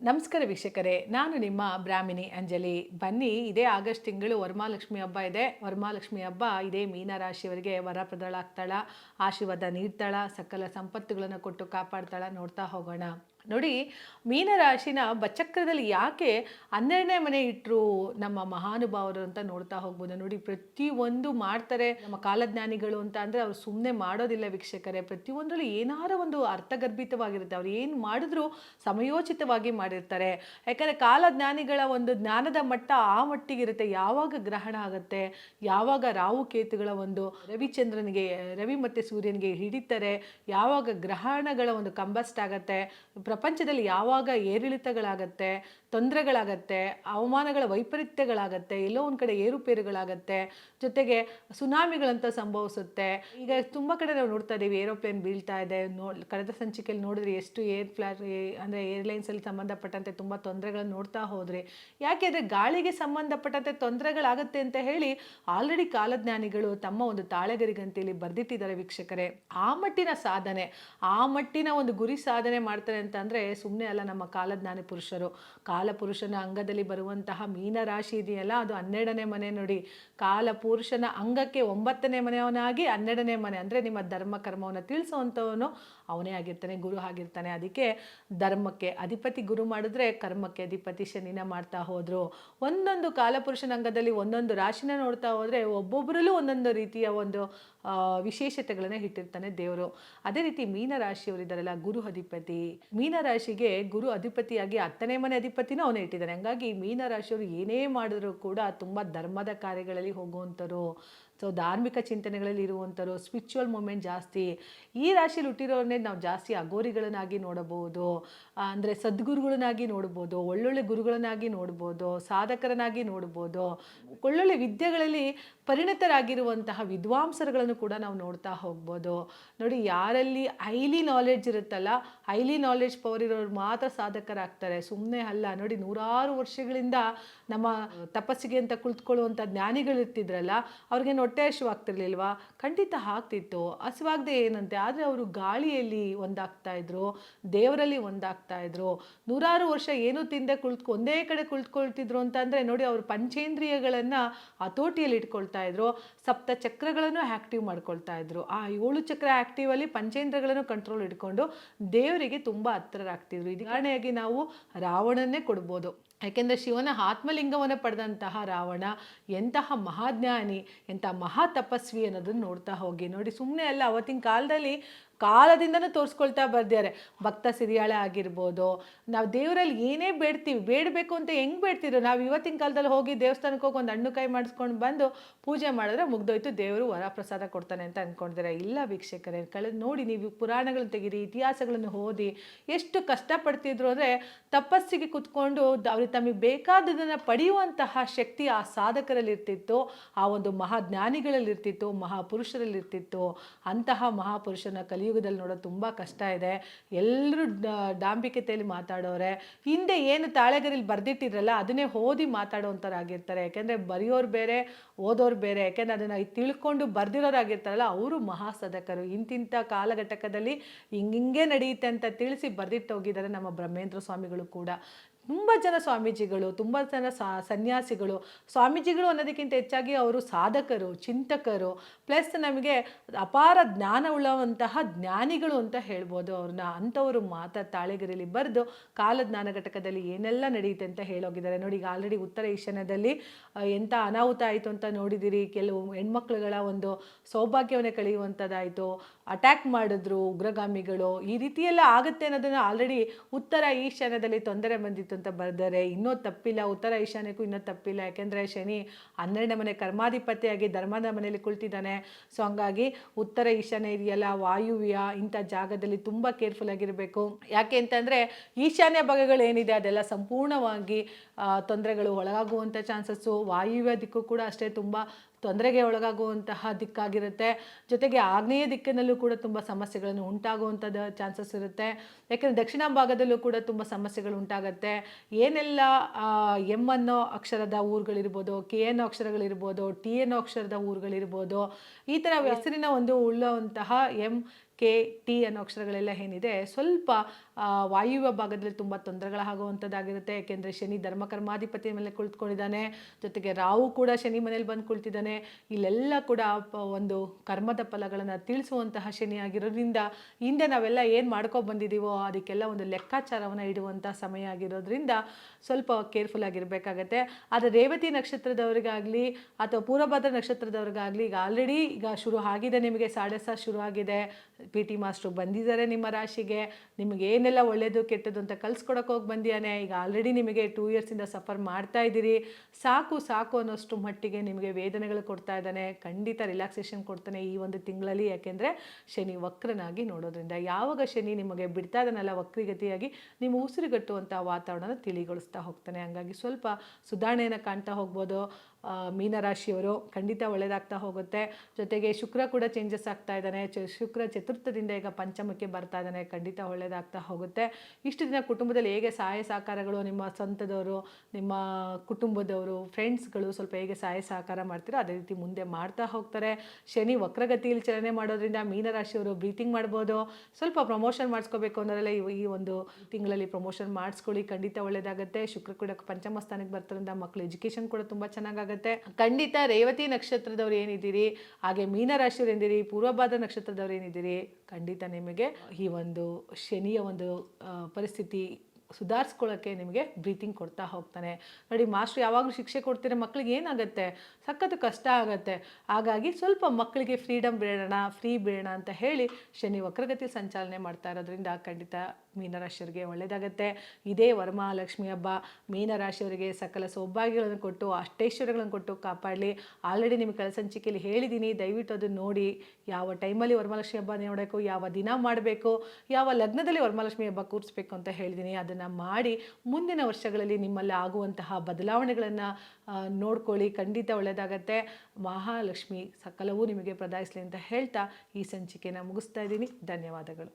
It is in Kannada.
ನಮಸ್ಕಾರ ವೀಕ್ಷಕರೇ, ನಾನು ನಿಮ್ಮ ಬ್ರಾಹ್ಮಿಣಿ ಅಂಜಲಿ. ಬನ್ನಿ, ಇದೇ ಆಗಸ್ಟ್ ತಿಂಗಳು ವರಮಾಲಕ್ಷ್ಮಿ ಹಬ್ಬ ಇದೆ. ವರಮಾಲಕ್ಷ್ಮಿ ಹಬ್ಬ, ಇದೇ ಮೀನರಾಶಿಯವರಿಗೆ ವರ ಪ್ರದಳಾಗ್ತಾಳ ಆಶೀರ್ವಾದ ನೀಡ್ತಾಳ, ಸಕಲ ಸಂಪತ್ತುಗಳನ್ನು ಕೊಟ್ಟು ಕಾಪಾಡ್ತಾಳ. ನೋಡ್ತಾ ಹೋಗೋಣ. ನೋಡಿ, ಮೀನರಾಶಿನ ಬಚಕ್ರದಲ್ಲಿ ಯಾಕೆ ಹನ್ನೆರಡನೇ ಮನೆ ಇಟ್ಟರು ನಮ್ಮ ಮಹಾನುಭಾವರು ಅಂತ ನೋಡ್ತಾ ಹೋಗ್ಬೋದು. ನೋಡಿ, ಪ್ರತಿಯೊಂದು ಮಾಡ್ತಾರೆ ನಮ್ಮ ಕಾಲಜ್ಞಾನಿಗಳು ಅಂತ ಅಂದರೆ ಅವ್ರು ಸುಮ್ಮನೆ ಮಾಡೋದಿಲ್ಲ ವೀಕ್ಷಕರೇ. ಪ್ರತಿಯೊಂದರಲ್ಲಿ ಏನಾರ ಒಂದು ಅರ್ಥಗರ್ಭಿತವಾಗಿರುತ್ತೆ. ಅವ್ರು ಏನು ಮಾಡಿದ್ರು ಸಮಯೋಚಿತವಾಗಿ ಮಾಡಿರ್ತಾರೆ. ಯಾಕಂದರೆ ಕಾಲಜ್ಞಾನಿಗಳ ಒಂದು ಜ್ಞಾನದ ಮಟ್ಟ ಆ ಮಟ್ಟಿಗಿರುತ್ತೆ. ಯಾವಾಗ ಗ್ರಹಣ ಆಗುತ್ತೆ, ಯಾವಾಗ ರಾಹು ಕೇತುಗಳ ಒಂದು ರವಿಚಂದ್ರನಿಗೆ, ರವಿ ಮತ್ತು ಸೂರ್ಯನಿಗೆ ಹಿಡಿತಾರೆ, ಯಾವಾಗ ಗ್ರಹಣಗಳ ಒಂದು ಕಂಬಸ್ಟ್ ಆಗತ್ತೆ ಪ್ರಪಂಚದಲ್ಲಿ ಯಾವಾಗ ಏರಿಳಿತಗಳಾಗತ್ತೆ, ತೊಂದರೆಗಳಾಗತ್ತೆ, ಅವಮಾನಗಳ ವೈಪರೀತ್ಯಗಳಾಗತ್ತೆ, ಎಲ್ಲೋ ಒಂದು ಕಡೆ ಏರುಪೇರುಗಳಾಗತ್ತೆ, ಜೊತೆಗೆ ಸುನಾಮಿಗಳಂತ ಸಂಭವಿಸುತ್ತೆ. ಈಗ ತುಂಬ ಕಡೆ ನಾವು ನೋಡ್ತಾ ಇದ್ದೀವಿ ಏರೋಪ್ಲೇನ್ ಬೀಳ್ತಾ ಇದೆ. ನೋ ಕಳೆದ ಸಂಚಿಕೆಯಲ್ಲಿ ನೋಡಿದ್ರೆ ಎಷ್ಟು ಏರ್ ಫ್ಲಾಟ್ ಅಂದರೆ ಏರ್ಲೈನ್ಸಲ್ಲಿ ಸಂಬಂಧಪಟ್ಟಂತೆ ತುಂಬ ತೊಂದರೆಗಳನ್ನು ನೋಡ್ತಾ ಹೋದ್ರಿ ಯಾಕೆಂದರೆ ಗಾಳಿಗೆ ಸಂಬಂಧಪಟ್ಟಂತೆ ತೊಂದರೆಗಳಾಗುತ್ತೆ ಅಂತ ಹೇಳಿ ಆಲ್ರೆಡಿ ಕಾಲಜ್ಞಾನಿಗಳು ತಮ್ಮ ಒಂದು ತಾಳೆಗರಿಗಂತೇಳಿ ಬರೆದಿಟ್ಟಿದ್ದಾರೆ ವೀಕ್ಷಕರೇ. ಆ ಮಟ್ಟಿನ ಸಾಧನೆ, ಆ ಮಟ್ಟಿನ ಒಂದು ಗುರಿ ಸಾಧನೆ ಮಾಡ್ತಾರೆ ಅಂತ ಅಂದರೆ ಸುಮ್ಮನೆ ಅಲ್ಲ, ನಮ್ಮ ಕಾಲಜ್ಞಾನಿ ಪುರುಷರು. ಕಾಲಪುರುಷನ ಅಂಗದಲ್ಲಿ ಬರುವಂತಹ ಮೀನರಾಶಿ ಇದೆಯಲ್ಲ, ಅದು ಹನ್ನೆರಡನೇ ಮನೆ ನೋಡಿ. ಕಾಲಪುರುಷನ ಅಂಗಕ್ಕೆ ಒಂಬತ್ತನೇ ಮನೆಯವನಾಗಿ ಹನ್ನೆರಡನೇ ಮನೆ ಅಂದರೆ ನಿಮ್ಮ ಧರ್ಮ ಕರ್ಮವನ್ನು ತಿಳಿಸುವಂಥವನು ಅವನೇ ಆಗಿರ್ತಾನೆ, ಗುರು ಆಗಿರ್ತಾನೆ. ಅದಕ್ಕೆ ಧರ್ಮಕ್ಕೆ ಅಧಿಪತಿ ಗುರು ಮಾಡಿದ್ರೆ ಕರ್ಮಕ್ಕೆ ಅಧಿಪತಿ ಶನಿನ ಮಾಡ್ತಾ ಹೋದರು. ಒಂದೊಂದು ಕಾಲಪುರುಷನ ಅಂಗದಲ್ಲಿ ಒಂದೊಂದು ರಾಶಿನ ನೋಡ್ತಾ ಹೋದರೆ ಒಬ್ಬೊಬ್ಬರಲ್ಲೂ ಒಂದೊಂದು ರೀತಿಯ ಒಂದು ವಿಶೇಷತೆಗಳನ್ನ ಇಟ್ಟಿರ್ತಾನೆ ದೇವರು. ಅದೇ ರೀತಿ ಮೀನರಾಶಿಯವರಿದ್ದಾರಲ್ಲ ಗುರು ಅಧಿಪತಿ. ಮೀನರಾಶಿಗೆ ಗುರು ಅಧಿಪತಿಯಾಗಿ ಹತ್ತನೇ ಮನೆ ಅಧಿಪತಿನೂ ಅವನೇ ಇಟ್ಟಿದ್ದಾನೆ. ಹಂಗಾಗಿ ಮೀನರಾಶಿಯವರು ಏನೇ ಮಾಡಿದ್ರು ಕೂಡ ತುಂಬ ಧರ್ಮದ ಕಾರ್ಯಗಳಲ್ಲಿ ಹೋಗುವಂಥರು ಸೊ ಧಾರ್ಮಿಕ ಚಿಂತನೆಗಳಲ್ಲಿ ಇರುವಂಥವ್ರು ಸ್ಪಿರಿಚುವಲ್ ಮೂಮೆಂಟ್ ಜಾಸ್ತಿ. ಈ ರಾಶಿಯಲ್ಲಿ ಹುಟ್ಟಿರೋರನ್ನೇ ನಾವು ಜಾಸ್ತಿ ಅಗೋರಿಗಳನ್ನಾಗಿ ನೋಡಬಹುದು ಅಂದರೆ ಸದ್ಗುರುಗಳನ್ನಾಗಿ ನೋಡ್ಬೋದು ಒಳ್ಳೊಳ್ಳೆ ಗುರುಗಳನ್ನಾಗಿ ನೋಡ್ಬೋದು ಸಾಧಕರನ್ನಾಗಿ ನೋಡ್ಬೋದು ಒಳ್ಳೊಳ್ಳೆ ವಿದ್ಯೆಗಳಲ್ಲಿ ಪರಿಣತರಾಗಿರುವಂತಹ ವಿದ್ವಾಂಸರುಗಳನ್ನು ಕೂಡ ನಾವು ನೋಡ್ತಾ ಹೋಗ್ಬೋದು. ನೋಡಿ, ಯಾರಲ್ಲಿ ಹೈಲಿ ನಾಲೆಡ್ಜ್ ಇರುತ್ತಲ್ಲ ಹೈಲಿ ನಾಲೆಡ್ಜ್ ಪವರ್ ಇರೋರು ಮಾತ್ರ ಸಾಧಕರಾಗ್ತಾರೆ. ಸುಮ್ಮನೆ ಅಲ್ಲ, ನೋಡಿ, ನೂರಾರು ವರ್ಷಗಳಿಂದ ನಮ್ಮ ತಪಸ್ಸಿಗೆ ಅಂತ ಕುಳಿತುಕೊಳ್ಳುವಂಥ ಜ್ಞಾನಿಗಳಿರ್ತಿದ್ರಲ್ಲ ಅವ್ರಿಗೆ ಹೊಟ್ಟೆ ಹಸಿವಾಗ್ತಿರ್ಲಿಲ್ವಾ ಖಂಡಿತ ಆಗ್ತಿತ್ತು. ಹಸಿವಾಗದೆ ಏನಂತೆ? ಆದರೆ ಅವರು ಗಾಳಿಯಲ್ಲಿ ಒಂದಾಗ್ತಾ ಇದ್ರು, ದೇವರಲ್ಲಿ ಒಂದಾಗ್ತಾ ಇದ್ರು. ನೂರಾರು ವರ್ಷ ಏನು ತಿಂದೆ ಕುಳಿತು ಒಂದೇ ಕಡೆ ಕುಳಿತುಕೊಳ್ತಿದ್ರು ಅಂತಂದರೆ ನೋಡಿ ಅವರು ಪಂಚೇಂದ್ರಿಯಗಳನ್ನು ಹತೋಟಿಯಲ್ಲಿ ಇಟ್ಕೊಳ್ತಾ ಇದ್ರು, ಸಪ್ತ ಚಕ್ರಗಳನ್ನು ಆ್ಯಕ್ಟಿವ್ ಮಾಡ್ಕೊಳ್ತಾ ಇದ್ರು. ಆ ಏಳು ಚಕ್ರ ಆ್ಯಕ್ಟಿವಲ್ಲಿ ಪಂಚೇಂದ್ರಗಳನ್ನು ಕಂಟ್ರೋಲ್ ಇಟ್ಕೊಂಡು ದೇವರಿಗೆ ತುಂಬ ಹತ್ತಿರರಾಗ್ತಿದ್ರು ಇದು ಕಾರಣೆಯಾಗಿ ನಾವು ರಾವಣನ್ನೇ ಕೊಡ್ಬೋದು. ಯಾಕೆಂದರೆ ಶಿವನ ಆತ್ಮಲಿಂಗವನ್ನು ಪಡೆದಂತಹ ರಾವಣ, ಎಂತಹ ಮಹಾಜ್ಞಾನಿ, ಎಂಥ ಮಹಾ ತಪಸ್ವಿ ಅನ್ನೋದನ್ನು ನೋಡ್ತಾ ಹೋಗಿ. ನೋಡಿ ಸುಮ್ಮನೆ ಅಲ್ಲ, ಅವತ್ತಿನ ಕಾಲದಲ್ಲಿ ಕಾಲದಿಂದನೂ ತೋರಿಸ್ಕೊಳ್ತಾ ಬರ್ದಿದ್ದಾರೆ. ಭಕ್ತ ಸಿರಿಯಾಳೆ ಆಗಿರ್ಬೋದು, ನಾವು ದೇವರಲ್ಲಿ ಏನೇ ಬೇಡ್ತೀವಿ, ಬೇಡಬೇಕು ಅಂತ ಹೆಂಗೆ ಬೇಡ್ತಿದ್ರು, ನಾವು ಇವತ್ತಿನ ಕಾಲದಲ್ಲಿ ಹೋಗಿ ದೇವಸ್ಥಾನಕ್ಕೆ ಹೋಗಿ ಒಂದು ಹಣ್ಣು ಕೈ ಮಾಡಿಸ್ಕೊಂಡು ಬಂದು ಪೂಜೆ ಮಾಡಿದ್ರೆ ಮುಗ್ದೋಯ್ತು, ದೇವರು ವರಪ್ರಸಾದ ಕೊಡ್ತಾನೆ ಅಂತ ಅಂದ್ಕೊಂಡಿದ್ದಾರೆ ಇಲ್ಲ ವೀಕ್ಷಕರೇ, ಕಳೆದ ನೋಡಿ ನೀವು ಪುರಾಣಗಳನ್ನು ತೆಗೀರಿ, ಇತಿಹಾಸಗಳನ್ನು ಓದಿ ಎಷ್ಟು ಕಷ್ಟಪಡ್ತಿದ್ರು ಅಂದರೆ ತಪಸ್ಸಿಗೆ ಕುತ್ಕೊಂಡು ಅವ್ರಿಗೆ ತಮಗೆ ಬೇಕಾದದನ್ನು ಪಡೆಯುವಂತಹ ಶಕ್ತಿ ಆ ಸಾಧಕರಲ್ಲಿ ಇರ್ತಿತ್ತು ಆ ಒಂದು ಮಹಾಜ್ಞಾನಿಗಳಲ್ಲಿ ಇರ್ತಿತ್ತು ಮಹಾಪುರುಷರಲ್ಲಿ ಅಂತಹ ಮಹಾಪುರುಷನ ಕಲಿಯುಗದಲ್ಲಿ ನೋಡೋದು ತುಂಬ ಕಷ್ಟ ಇದೆ. ಎಲ್ಲರೂ ಡಾಂಬಿಕತೆಯಲ್ಲಿ ಮಾತಾಡೋರೆ. ಹಿಂದೆ ಏನು ತಾಳೆಗರಿಲಿ ಬರೆದಿಟ್ಟಿದ್ರಲ್ಲ, ಅದನ್ನೇ ಓದಿ ಮಾತಾಡೋವಂಥವ್ರಾಗಿರ್ತಾರೆ ಯಾಕೆಂದರೆ ಬರೆಯೋರು ಬೇರೆ, ಓದೋರು ಬೇರೆ. ಯಾಕೆಂದರೆ ಅದನ್ನು ತಿಳ್ಕೊಂಡು ಬರೆದಿರೋರಾಗಿರ್ತಾರಲ್ಲ, ಅವರು ಮಹಾಸದಕರು. ಇಂತಿಂಥ ಕಾಲಘಟಕದಲ್ಲಿ ಹಿಂಗಿಂಗೆ ನಡೆಯುತ್ತೆ ಅಂತ ತಿಳಿಸಿ ಬರೆದಿಟ್ಟು ಹೋಗಿದ್ದಾರೆ ನಮ್ಮ ಬ್ರಹ್ಮೇಂದ್ರ ಸ್ವಾಮಿಗಳು ಕೂಡ. ತುಂಬ ಜನ ಸ್ವಾಮೀಜಿಗಳು, ತುಂಬ ಜನ ಸನ್ಯಾಸಿಗಳು. ಸ್ವಾಮೀಜಿಗಳು ಅನ್ನೋದಕ್ಕಿಂತ ಹೆಚ್ಚಾಗಿ ಅವರು ಸಾಧಕರು, ಚಿಂತಕರು, ಪ್ಲಸ್ ನಮಗೆ ಅಪಾರ ಜ್ಞಾನವುಳ್ಳವಂತಹ ಜ್ಞಾನಿಗಳು ಅಂತ ಹೇಳ್ಬೋದು ಅವ್ರನ್ನ. ಅಂಥವರು ಮಾತಾ ತಾಳೆಗರಿಲಿ ಬರೆದು ಕಾಲ ಜ್ಞಾನ ಘಟಕದಲ್ಲಿ ಏನೆಲ್ಲ ನಡೆಯುತ್ತೆ ಅಂತ ಹೇಳೋಗಿದ್ದಾರೆ. ನೋಡಿ, ಈಗ ಆಲ್ರೆಡಿ ಉತ್ತರ ಈಶಾನ್ಯದಲ್ಲಿ ಎಂಥ ಅನಾಹುತ ಆಯಿತು ಅಂತ ನೋಡಿದಿರಿ. ಕೆಲವು ಹೆಣ್ಮಕ್ಳುಗಳ ಒಂದು ಸೌಭಾಗ್ಯವನ್ನೇ ಕಳೆಯುವಂಥದ್ದಾಯಿತು. ಅಟ್ಯಾಕ್ ಮಾಡಿದ್ರು ಉಗ್ರಗಾಮಿಗಳು. ಈ ರೀತಿಯೆಲ್ಲ ಆಗುತ್ತೆ ಅನ್ನೋದನ್ನು ಆಲ್ರೆಡಿ ಉತ್ತರ ಈಶಾನ್ಯದಲ್ಲಿ ತೊಂದರೆ ಬಂದಿತ್ತು. ಅಂತ ಬರೆದರೆ ಇನ್ನೂ ತಪ್ಪಿಲ್ಲ. ಉತ್ತರ ಈಶಾನ್ಯಕ್ಕೂ ಇನ್ನೂ ತಪ್ಪಿಲ್ಲ. ಯಾಕೆಂದರೆ ಶನಿ ಹನ್ನೆರಡನೇ ಮನೆ ಕರ್ಮಾಧಿಪತಿಯಾಗಿ ಧರ್ಮದ ಮನೆಯಲ್ಲಿ ಕುಳಿತಿದ್ದಾನೆ. ಸೊ ಹಂಗಾಗಿ ಉತ್ತರ ಈಶಾನ್ಯ ಇದೆಯಲ್ಲ ವಾಯುವ್ಯ ಇಂಥ ಜಾಗದಲ್ಲಿ ತುಂಬ ಕೇರ್ಫುಲ್ ಆಗಿರಬೇಕು. ಯಾಕೆ ಅಂತಂದರೆ ಈಶಾನ್ಯ ಭಾಗಗಳು ಏನಿದೆ ಅದೆಲ್ಲ ಸಂಪೂರ್ಣವಾಗಿ ತೊಂದರೆಗಳು ಒಳಗಾಗುವಂಥ ಚಾನ್ಸಸ್ಸು. ವಾಯುವ್ಯ ದಿಕ್ಕು ಕೂಡ ಅಷ್ಟೇ ತುಂಬ ತೊಂದರೆಗೆ ಒಳಗಾಗುವಂತಹ ದಿಕ್ಕಾಗಿರುತ್ತೆ. ಜೊತೆಗೆ ಆಗ್ನೇಯ ದಿಕ್ಕಿನಲ್ಲೂ ಕೂಡ ತುಂಬ ಸಮಸ್ಯೆಗಳನ್ನು ಉಂಟಾಗುವಂಥದ್ದು ಚಾನ್ಸಸ್ ಇರುತ್ತೆ. ಯಾಕೆಂದರೆ ದಕ್ಷಿಣ ಭಾಗದಲ್ಲೂ ಕೂಡ ತುಂಬ ಸಮಸ್ಯೆಗಳು ಉಂಟಾಗುತ್ತೆ. ಏನೆಲ್ಲ ಎಂ ಅನ್ನೋ ಅಕ್ಷರದ ಊರುಗಳಿರ್ಬೋದು, ಕೆ ಎನ್ ಅಕ್ಷರಗಳಿರ್ಬೋದು, ಟಿ ಎನ್ ಅಕ್ಷರದ ಊರುಗಳಿರ್ಬೋದು, ಈ ಥರ ಹೆಸರಿನ ಒಂದು ಉಳ್ಳಂತಹ ಎಂ ಕೆ, ಟಿ ಅನ್ನೋ ಅಕ್ಷರಗಳೆಲ್ಲ ಏನಿದೆ, ಸ್ವಲ್ಪ ವಾಯುವ್ಯ ಭಾಗದಲ್ಲಿ ತುಂಬ ತೊಂದರೆಗಳಾಗುವಂಥದ್ದಾಗಿರುತ್ತೆ. ಯಾಕೆಂದರೆ ಶನಿ ಧರ್ಮಕರ್ಮಾಧಿಪತಿ ಮೇಲೆ ಕುಳಿತುಕೊಂಡಿದ್ದಾನೆ. ಜೊತೆಗೆ ರಾವು ಕೂಡ ಶನಿ ಮನೇಲಿ ಬಂದು ಕುಳಿತಿದ್ದಾನೆ. ಇಲ್ಲೆಲ್ಲ ಕೂಡ ಒಂದು ಕರ್ಮದ ಫಲಗಳನ್ನು ತಿಳಿಸುವಂತಹ ಶನಿ ಆಗಿರೋದ್ರಿಂದ ಹಿಂದೆ ನಾವೆಲ್ಲ ಏನು ಮಾಡ್ಕೊ ಬಂದಿದ್ದೀವೋ ಅದಕ್ಕೆಲ್ಲ ಒಂದು ಲೆಕ್ಕಾಚಾರವನ್ನು ಇಡುವಂಥ ಸಮಯ ಆಗಿರೋದ್ರಿಂದ ಸ್ವಲ್ಪ ಕೇರ್ಫುಲ್ ಆಗಿರಬೇಕಾಗತ್ತೆ. ಆದರೆ ರೇವತಿ ನಕ್ಷತ್ರದವರಿಗಾಗಲಿ ಅಥವಾ ಪೂರ್ವಭದ್ರ ನಕ್ಷತ್ರದವ್ರಿಗಾಗಲಿ ಈಗ ಆಲ್ರೆಡಿ ಈಗ ಶುರು ಆಗಿದೆ ನಿಮಗೆ ಸಾಡೆ ಸಹ ಶುರು ಆಗಿದೆ. ಪಿ ಟಿ ಮಾಸ್ಟ್ರು ಬಂದಿದ್ದಾರೆ ನಿಮ್ಮ ರಾಶಿಗೆ, ನಿಮಗೆ ಏನೆಲ್ಲ ಒಳ್ಳೆಯದು ಕೆಟ್ಟದ್ದು ಅಂತ ಕಲ್ಸ್ಕೊಡಕ್ಕೆ ಹೋಗಿ ಬಂದಿಯಾನೆ? ಈಗ ಆಲ್ರೆಡಿ ನಿಮಗೆ ಟೂ ಇಯರ್ಸಿಂದ ಸಫರ್ ಮಾಡ್ತಾ ಇದ್ದೀರಿ. ಸಾಕು ಸಾಕು ಅನ್ನೋಷ್ಟು ಮಟ್ಟಿಗೆ ನಿಮಗೆ ವೇದನೆಗಳು ಕೊಡ್ತಾ ಇದ್ದಾನೆ. ಖಂಡಿತ ರಿಲ್ಯಾಕ್ಸೇಷನ್ ಕೊಡ್ತಾನೆ ಈ ಒಂದು ತಿಂಗಳಲ್ಲಿ. ಯಾಕೆಂದರೆ ಶನಿ ವಕ್ರನಾಗಿ ನೋಡೋದ್ರಿಂದ ಯಾವಾಗ ಶನಿ ನಿಮಗೆ ಬಿಡ್ತಾ ಇದ್ದಾನಲ್ಲ ವಕ್ರಿಗತಿಯಾಗಿ, ನಿಮ್ಮ ಉಸಿರುಗಟ್ಟುವಂಥ ವಾತಾವರಣನ ತಿಳಿಗೊಳಿಸ್ತಾ ಹೋಗ್ತಾನೆ. ಹಂಗಾಗಿ ಸ್ವಲ್ಪ ಸುಧಾರಣೆಯನ್ನು ಕಾಣ್ತಾ ಹೋಗ್ಬೋದು. ಮೀನರಾಶಿಯವರು ಖಂಡಿತ ಒಳ್ಳೆಯದಾಗ್ತಾ ಹೋಗುತ್ತೆ. ಜೊತೆಗೆ ಶುಕ್ರ ಕೂಡ ಚೇಂಜಸ್ ಆಗ್ತಾ ಇದ್ದಾನೆ. ಚ, ಶುಕ್ರ ಚತುರ್ಥದಿಂದ ಈಗ ಪಂಚಮಕ್ಕೆ ಬರ್ತಾ ಇದ್ದಾನೆ. ಖಂಡಿತ ಒಳ್ಳೆಯದಾಗ್ತಾ ಹೋಗುತ್ತೆ. ಇಷ್ಟು ದಿನ ಕುಟುಂಬದಲ್ಲಿ ಹೇಗೆ ಸಹಾಯ ಸಹಕಾರಗಳು ನಿಮ್ಮ ಸ್ವಂತದವರು, ನಿಮ್ಮ ಕುಟುಂಬದವರು ಫ್ರೆಂಡ್ಸ್ಗಳು ಸ್ವಲ್ಪ ಹೇಗೆ ಸಹಾಯ ಸಹಕಾರ ಮಾಡ್ತೀರೋ ಅದೇ ರೀತಿ ಮುಂದೆ ಮಾಡ್ತಾ ಹೋಗ್ತಾರೆ. ಶನಿ ವಕ್ರಗತಿಯಲ್ಲಿ ಚಲನೆ ಮಾಡೋದ್ರಿಂದ ಮೀನರಾಶಿಯವರು ಬ್ರೀತಿಂಗ್ ಮಾಡ್ಬೋದು. ಸ್ವಲ್ಪ ಪ್ರಮೋಷನ್ ಮಾಡಿಸ್ಕೋಬೇಕು ಅಂದರೆಲ್ಲ ಈ- ಒಂದು ತಿಂಗಳಲ್ಲಿ ಪ್ರಮೋಷನ್ ಮಾಡಿಸ್ಕೊಳ್ಳಿ. ಖಂಡಿತ ಒಳ್ಳೆಯದಾಗುತ್ತೆ ಶುಕ್ರ ಕೂಡ ಪಂಚಮ ಸ್ಥಾನಕ್ಕೆ ಬರ್ತಾರಿಂದ ಮಕ್ಕಳು ಎಜುಕೇಷನ್ ಕೂಡ ತುಂಬ ಚೆನ್ನಾಗಾಗುತ್ತೆ ಖಂಡಿತ ರೇವತಿ ನಕ್ಷತ್ರದವ್ರು ಏನಿದ್ದೀರಿ? ಹಾಗೆ ಮೀನರಾಶಿಯವ್ರು ಏನಿದ್ದೀರಿ? ಪೂರ್ವಭಾದ್ರ ನಕ್ಷತ್ರದವ್ರು ಏನಿದ್ದೀರಿ? ಖಂಡಿತ ನಿಮಗೆ ಈ ಒಂದು ಶನಿಯ ಒಂದು ಪರಿಸ್ಥಿತಿ ಸುಧಾರಿಸ್ಕೊಳ್ಳೋಕ್ಕೆ ನಿಮಗೆ ಬ್ರೀತಿಂಗ್ ಕೊಡ್ತಾ ಹೋಗ್ತಾನೆ. ನೋಡಿ, ಮಾಸ್ಟ್ರು ಯಾವಾಗಲೂ ಶಿಕ್ಷೆ ಕೊಡ್ತೀರ ಮಕ್ಕಳಿಗೆ ಏನಾಗುತ್ತೆ? ಸಖತ್ತು ಕಷ್ಟ ಆಗುತ್ತೆ. ಹಾಗಾಗಿ ಸ್ವಲ್ಪ ಮಕ್ಕಳಿಗೆ ಫ್ರೀಡಮ್ ಬೇಡೋಣ ಫ್ರೀ ಬಿಡೋಣ ಅಂತ ಹೇಳಿ ಶನಿ ವಕ್ರಗತಿ ಸಂಚಾಲನೆ ಮಾಡ್ತಾ ಇರೋದ್ರಿಂದ ಖಂಡಿತ ಮೀನರಾಶಿಯವರಿಗೆ ಒಳ್ಳೆಯದಾಗುತ್ತೆ ಇದೇ ವರಮಹಾಲಕ್ಷ್ಮಿ ಹಬ್ಬ. ಮೀನರಾಶಿಯವರಿಗೆ ಸಕಲ ಸೌಭಾಗ್ಯಗಳನ್ನು ಕೊಟ್ಟು, ಅಷ್ಟೈಶ್ವರ್ಯಗಳನ್ನು ಕೊಟ್ಟು ಕಾಪಾಡಲಿ. ಆಲ್ರೆಡಿ ನಿಮಗೆ ಕಳಸಂಚಿಕೆಯಲ್ಲಿ ಹೇಳಿದ್ದೀನಿ ದಯವಿಟ್ಟು ಅದನ್ನು ನೋಡಿ. ಯಾವ ಟೈಮಲ್ಲಿ ವರಮಹಾಲಕ್ಷ್ಮಿ ಹಬ್ಬ ನೋಡಬೇಕು ಯಾವ ದಿನ ಮಾಡಬೇಕು? ಯಾವ ಲಗ್ನದಲ್ಲಿ ವರಮಹಾಲಕ್ಷ್ಮಿ ಹಬ್ಬ ಕೂರಿಸ್ಬೇಕು ಅಂತ ಹೇಳಿದ್ದೀನಿ ಅದನ್ನು ಮಾಡಿ ಮುಂದಿನ ವರ್ಷಗಳಲ್ಲಿ ನಿಮ್ಮಲ್ಲಿ ಆಗುವಂತಹ ಬದಲಾವಣೆಗಳನ್ನು ನೋಡ್ಕೊಳ್ಳಿ. ಖಂಡಿತ ಒಳ್ಳೆಯದಾಗತ್ತೆ ಮಹಾಲಕ್ಷ್ಮಿ ಸಕಲವೂ ನಿಮಗೆ ಪ್ರದಾಯಿಸಲಿ ಅಂತ ಹೇಳ್ತಾ ಈ ಸಂಚಿಕೆನ ಮುಗಿಸ್ತಾ ಇದ್ದೀನಿ. ಧನ್ಯವಾದಗಳು.